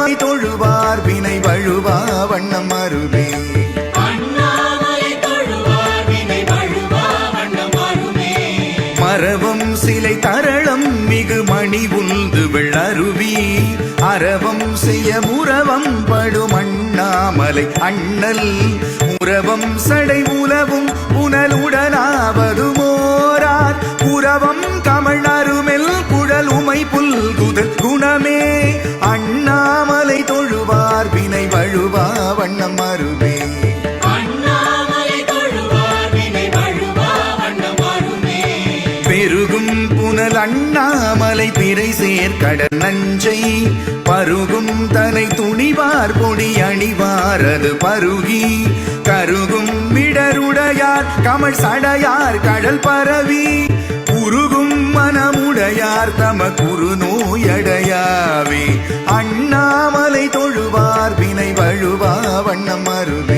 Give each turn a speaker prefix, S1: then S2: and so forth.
S1: தொழுவார் வினை வழுவா வண்ணம் அருவே மரபம் சிலை தரளம் மிகு மணி உந்து வெள்ளருவி அரவம் செய்ய முரவம் படும் அண்ணாமலை அண்ணல். முரவம் சடை உலவும் புனலுடனாவதுமோரார் புறவம் கமழ் அருமெல் குழல் உமை புல்குதல் குணமே. பெருகும் புனல் அண்ணாமலை பிறை சேர்க்கடல் நஞ்சை. பருகும் தனை துணிவார் பொடி அணிவாரது பருகி. கருகும் விடருடையார் கமல் சடையார் கடல் பரவி. உருகும் மனமுடையார் தம குரு நோயடையாவே. அண்ணாமலை தொழுவார் வினை வழுவா வண்ணம் அருவி.